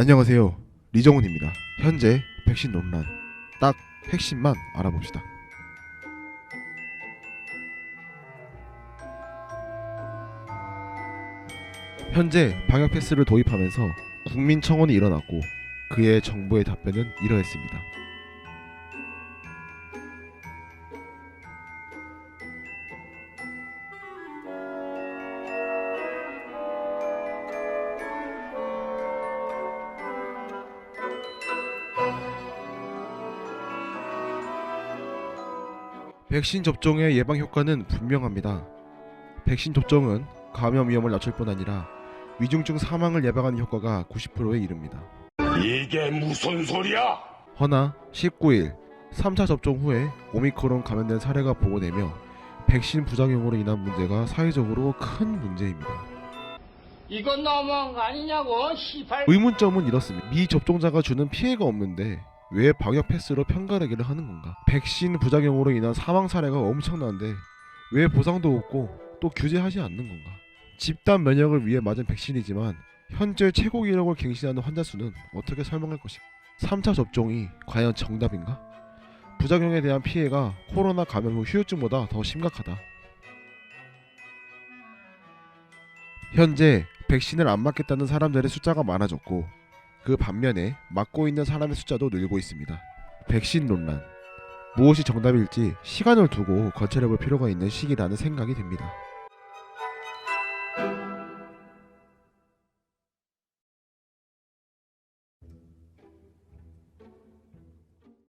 안녕하세요. 리정훈입니다. 현재 백신 논란 딱 핵심만 알아봅시다. 현재 방역 패스를 도입하면서 국민 청원이 일어났고 그의 정부의 답변은 이러했습니다. 백신 접종의 예방 효과는 분명합니다. 백신 접종은 감염 위험을 낮출 뿐 아니라 위중증 사망을 예방하는 효과가 90%에 이릅니다. 이게 무슨 소리야? 허나 19일 3차 접종 후에 오미크론 감염된 사례가 보고되며 백신 부작용으로 인한 문제가 사회적으로 큰 문제입니다. 이건 너무한 거 아니냐고 시발 의문점은 이렇습니다. 미접종자가 주는 피해가 없는데 왜 방역 패스로 편가르기를 하는 건가? 백신 부작용으로 인한 사망 사례가 엄청난데 왜 보상도 없고 또 규제하지 않는 건가? 집단 면역을 위해 맞은 백신이지만 현재 최고 기록을 갱신하는 환자 수는 어떻게 설명할 것인가? 3차 접종이 과연 정답인가? 부작용에 대한 피해가 코로나 감염 후 후유증보다 더 심각하다. 현재 백신을 안 맞겠다는 사람들의 숫자가 많아졌고 그 반면에 맞고 있는 사람의 숫자도 늘고 있습니다. 백신 논란 무엇이 정답일지 시간을 두고 관찰해볼 필요가 있는 시기라는 생각이 듭니다.